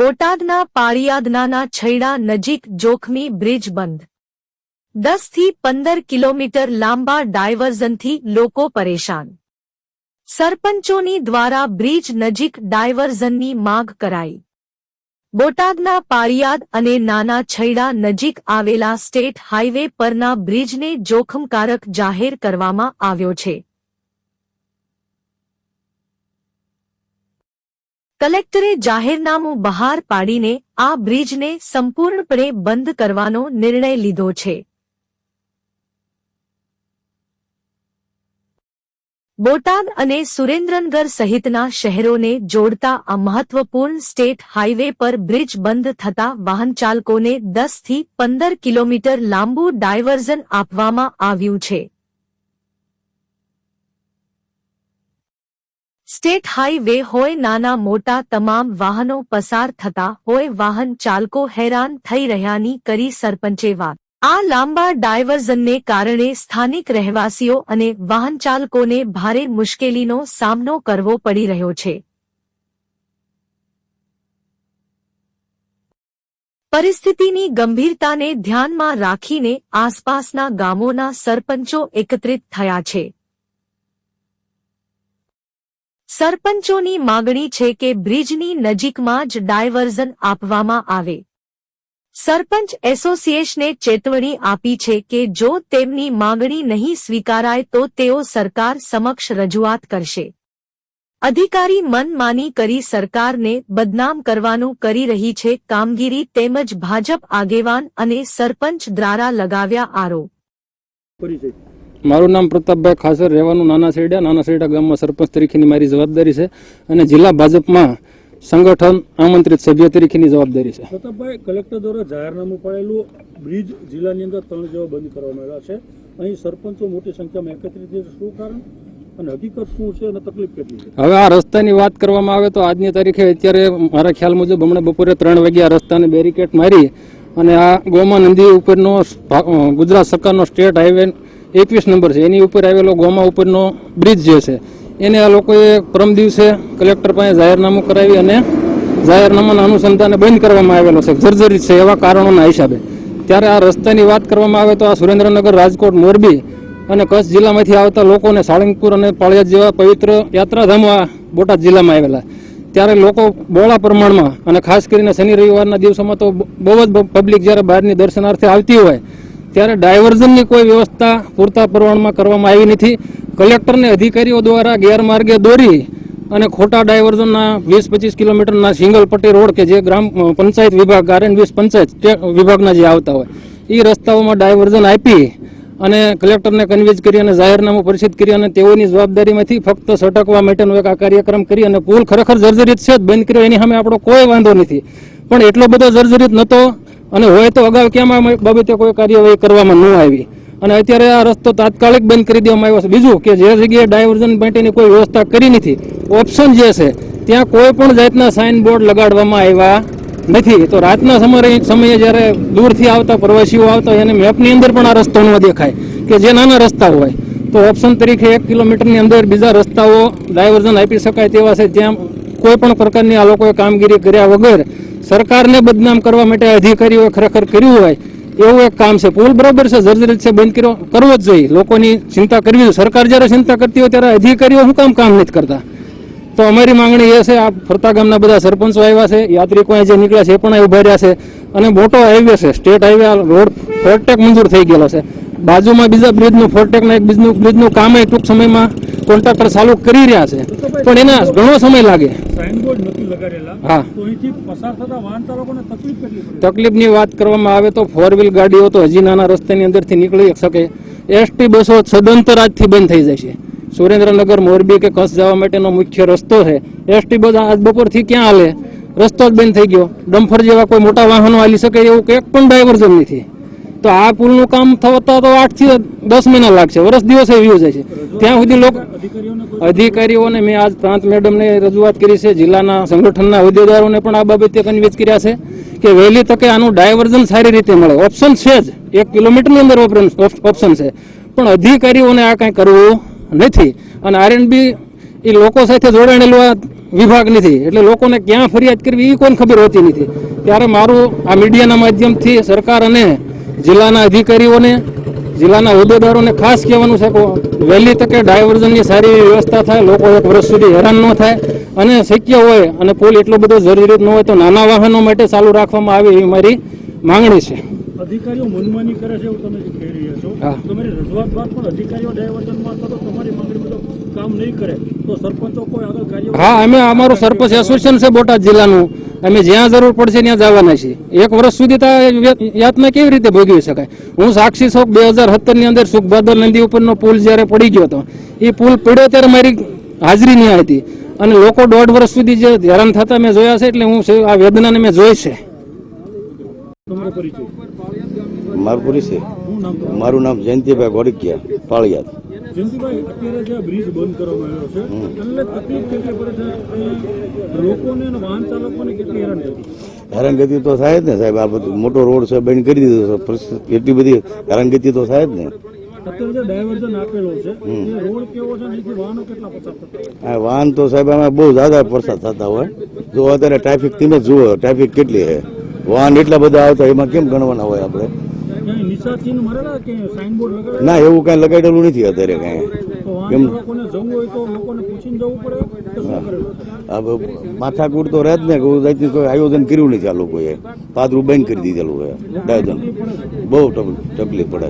બોટાદના પાળિયાદનાના છૈડા નજીક જોખમી બ્રિજ બંધ. દસથી પંદર કિલોમીટર લાંબા ડાયવર્ઝનથી લોકો પરેશાન. સરપંચોની દ્વારા બ્રિજ નજીક ડાયવર્ઝનની માગ કરાઈ. બોટાદના પાળિયાદ અને નાના છૈડા નજીક આવેલા સ્ટેટ હાઇવે પરના બ્રિજને જોખમકારક જાહેર કરવામાં આવ્યો છે. કલેક્ટરે જાહેરનામું બહાર પાડીને આ બ્રિજને સંપૂર્ણપણે બંધ કરવાનો નિર્ણય લીધો છે. બોટાદ અને સુરેન્દ્રનગર સહિતના શહેરોને જોડતા આ મહત્વપૂર્ણ સ્ટેટ હાઇવે પર બ્રિજ બંધ થતા વાહનચાલકોને દસથી પંદર કિલોમીટર લાંબુ ડાયવર્ઝન આપવામાં આવ્યું છે. સ્ટેટ હાઈવે હોય નાના મોટા તમામ વાહનો પસાર થતા હોય વાહન ચાલકો હેરાન થઈ રહ્યાની કરી સરપંચે વાત. આ લાંબા ડાયવર્ઝનને કારણે સ્થાનિક રહેવાસીઓ અને વાહન ચાલકોને ભારે મુશ્કેલીનો સામનો કરવો પડી રહ્યો છે. પરિસ્થિતિની ગંભીરતાને ધ્યાનમાં રાખીને આસપાસના ગામોના સરપંચો એકત્રિત થયા છે. સરપંચોની માગણી છે કે બ્રિજની નજીકમાં જ ડાયવર્ઝન આપવામાં આવે. સરપંચ એસોસિએશને ચેતવણી આપી છે કે જો તેમની માગણી નહીં સ્વીકારાય તો તેઓ સરકાર સમક્ષ રજૂઆત કરશે. અધિકારી મનમાની કરી સરકારને બદનામ કરવાનું કરી રહી છે. કામગીરી તેમજ ભાજપ આગેવાન અને સરપંચ દ્વારા લગાવ્યા આરોપ. મારું નામ પ્રતાપભાઈ ખાસર રહેવાનું નાના સેડા નાના સેડા ગામમાં સરપંચ તરીકેની મારી જવાબદારી છે અને જિલ્લા ભાજપમાં સંગઠન આમંત્રિત સભ્ય તરીકેની જવાબદારી છે. પ્રતાપભાઈ કલેક્ટર દ્વારા જાહેરનામું પાડેલું બ્રિજ જિલ્લાની અંદર ત્રણ જેવા બંધ કરવામાં આવ્યા છે. અહીં સરપંચો મોટી સંખ્યામાં એકત્રિત છે. શું કારણ? અને હકીકત શું છે અને તકલીફ કેટલી છે? હવે આ રસ્તાની વાત કરવામાં આવે તો આજની તારીખે અત્યારે મારા ખ્યાલ મુજબ હમણાં બપોરે ત્રણ વાગ્યા આ રસ્તાને બેરિકેડ મારી અને આ ગોમા નદી ઉપરનો ગુજરાત સરકારનો સ્ટેટ હાઈવે એકવીસ નંબર છે. એની ઉપર આવેલો ગોમા ઉપરનો બ્રિજ જે છે, એને આ લોકોએ પરમ દિવસે કલેક્ટર પાસે જાહેરનામું કરાવી અને જાહેરનામાના અનુસંધાને બંધ કરવામાં આવેલો છે. જર્જરિત છે એવા કારણોના હિસાબે. ત્યારે આ રસ્તાની વાત કરવામાં આવે તો આ સુરેન્દ્રનગર, રાજકોટ, મોરબી અને કચ્છ જિલ્લામાંથી આવતા લોકોને સાળંગપુર અને પાળિયાદ જેવા પવિત્ર યાત્રાધામો આ બોટાદ જિલ્લામાં આવેલા. ત્યારે લોકો બહોળા પ્રમાણમાં અને ખાસ કરીને શનિ રવિવારના દિવસોમાં તો બહુ જ પબ્લિક જ્યારે બહારની દર્શનાર્થે આવતી હોય ત્યારે ડાયવર્ઝનની કોઈ વ્યવસ્થા પૂરતા પ્રમાણમાં કરવામાં આવી નથી. કલેક્ટરને અધિકારીઓ દ્વારા ગેરમાર્ગે દોરી અને ખોટા ડાયવર્ઝનના વીસ પચીસ કિલોમીટરના સિંગલ પટ્ટી રોડ કે જે ગ્રામ પંચાયત વિભાગ આરએન વીસ પંચાયત વિભાગના જે આવતા હોય, એ રસ્તાઓમાં ડાયવર્ઝન આપી અને કલેક્ટરને કન્વિન્સ કરી અને જાહેરનામું પરિચિત કરી અને તેઓની જવાબદારીમાંથી ફક્ત સટકવા માટેનો એક આ કાર્યક્રમ કરી અને પુલ ખરેખર જર્જરિત છે જ. બંધ કર્યો, એની સામે આપણો કોઈ વાંધો નથી. પણ એટલો બધો જર્જરિત નહોતો અને હોય તો અગાઉ કેમ આ બાબતે કોઈ કાર્યવાહી કરવામાં ન આવી? અને અત્યારે આ રસ્તો તાત્કાલિક બંધ કરી દેવામાં આવ્યો છે. બીજું કે જે જગ્યાએ ડાયવર્ઝન માટેની કોઈ વ્યવસ્થા કરી નથી, ઓપ્શન જે છે, ત્યાં કોઈ પણ જાતના સાઇન બોર્ડ લગાડવામાં આવ્યા નથી. તો રાતના સમયે સમયે જ્યારે દૂરથી આવતા પ્રવાસીઓ આવતા એને મેપની અંદર પણ આ રસ્તો ન દેખાય, કે જે નાના રસ્તા હોય. તો ઓપ્શન તરીકે એક કિલોમીટરની અંદર બીજા રસ્તાઓ ડાયવર્ઝન આપી શકાય તેવા છે. જ્યાં કોઈ પણ પ્રકારની આ લોકોએ કામગીરી કર્યા વગર સરકારને બદનામ કરવા માટે અધિકારીઓએ ખરેખર કર્યું હોય, એવું એક કામ છે. પુલ બરાબર છે, જર્જરિત છે, બંધ કર્યો, કરવો જ જોઈએ. લોકોની ચિંતા કરવી જોઈએ. સરકાર જ્યારે ચિંતા કરતી હોય, ત્યારે અધિકારીઓ શું કામ કામ નથી કરતા? તો અમારી માંગણી એ છે, આ ફરતા ગામના બધા સરપંચો આવ્યા છે, યાત્રિકો જે નીકળ્યા છે, એ પણ ઊભા રહ્યા છે. અને મોટો હાઈવે છે સ્ટેટ હાઈવે રોડ ફોરટેક મંજૂર થઈ ગયેલો છે. બાજુમાં બીજા બ્રિજનું ફોરટેકના એક બીજનું બ્રિજનું કામ એ ટૂંક સમયમાં કોન્ટ્રાક્ટર ચાલુ કરી રહ્યા છે. પણ એના ઘણો સમય લાગે. હા. તકલીફની વાત કરવામાં આવે તો ફોર વ્હીલ ગાડીઓ તો હજી નાના રસ્તાની અંદરથી નીકળી શકે. એસટી બસો સદંતર આજથી બંધ થઈ જશે. સુરેન્દ્રનગર મોરબી કે કચ્છ જવા માટેનો મુખ્ય રસ્તો છે. એસટી બસ આજ બપોરથી ક્યાં હાલે? રસ્તો જ બંધ થઈ ગયો. ડમ્ફર જેવા કોઈ મોટા વાહનો હાલી શકે એવું કંઈક એક પણ ડાયવર્ઝન નથી. તો આ પુલનું કામ થતા તો આઠથી દસ મહિના લાગશે. વર્ષ દિવસે વ્યૂ જાય છે. ત્યાં સુધી લોકો અધિકારીઓને મેં આજ પ્રાંત મેડમને રજૂઆત કરી છે. જિલ્લાના સંગઠનના હોદ્દેદારોને પણ આ બાબતે કન્વિન્સ કર્યા છે કે વહેલી તકે આનું ડાયવર્ઝન સારી રીતે મળે. ઓપ્શન છે જ. એક કિલોમીટરની અંદર ઓપ્શન છે. પણ અધિકારીઓને આ કાંઈ કરવું નથી. અને આરએનબી એ લોકો સાથે જોડાયેલું આ વિભાગ નથી. એટલે લોકોને ક્યાં ફરિયાદ કરવી એ કોઈને ખબર હોતી નથી. ત્યારે મારું આ મીડિયાના માધ્યમથી સરકાર અને જિલ્લાના અધિકારીઓને જિલ્લાના હોદ્દેદારોને ખાસ કહેવાનું છે કે વહેલી તકે ડાયવર્ઝનની સારી વ્યવસ્થા થાય લોકો એક વર્ષ સુધી હેરાન ન થાય અને શક્ય હોય અને પુલ એટલો બધો જરૂરિયાત ન હોય તો નાના વાહનો માટે ચાલુ રાખવામાં આવે એવી મારી માંગણી છે. અધિકારીઓ મનમાની કરે છે એવું તમે કહી રહ્યા છો. હા. તમારી રજૂઆત બાદ પણ અધિકારીઓ ડાયવર્ઝનમાં તો તમારી માંગણી કામ નહીં કરે. તો સરપંચો કોઈ આગળ કાર્ય હા અમે અમારું સરપંચ એસોસિએશન છે બોટાદ જિલ્લાનું. અમે જ્યાં જરૂર પડશે ત્યાં જવાના છીએ. એક વર્ષ સુધી તો યાતના કેવી રીતે ભોગવી શકાય? હું સાક્ષી છું બે હજારની અંદર સુખબાદર નદી ઉપરનો પુલ જ્યારે પડી ગયો હતો, એ પુલ પડ્યો ત્યારે મારી હાજરી નહીં હતી. અને લોકો દોઢ વર્ષ સુધી જે હેરાન થતા મેં જોયા છે, એટલે હું આ વેદનાને મેં જોઈ છે? મારું નામ જયંતિભાઈ ગોડકિયા પાળિયાદ. જયંતિભાઈ અત્યારે જે બ્રિજ બંધ કરવામાં આવ્યો છે એટલે તકલીફ કેટલી પડે છે? લોકોને અને વાહન ચાલકોને કેટલી હેરાન થતી હેરાનગતિ તો થાય જ ને સાહેબ. આ બધું મોટો રોડ છે બંધ કરી દીધો છે. એટલી બધી હેરાનગતિ તો થાય જ ને. વાહનો તો સાહેબ આમાં બહુ જ્યાદા વરસાદ થતા હોય. જો અત્યારે ટ્રાફિક તમે જુઓ ટ્રાફિક કેટલી છે? વાહન એટલા બધા આવતા એમાં કેમ ગણવાના હોય આપણે? ના એવું કાંઈ લગાડેલું નથી અત્યારે કાંઈ. કેમ? માથાકૂટ તો રહે જ ને કોઈ આયોજન કર્યું નથી આ લોકોએ. પાદરું બંધ કરી દીધેલું હોય. ડાયોજન બહુ તક- તકલીફ પડે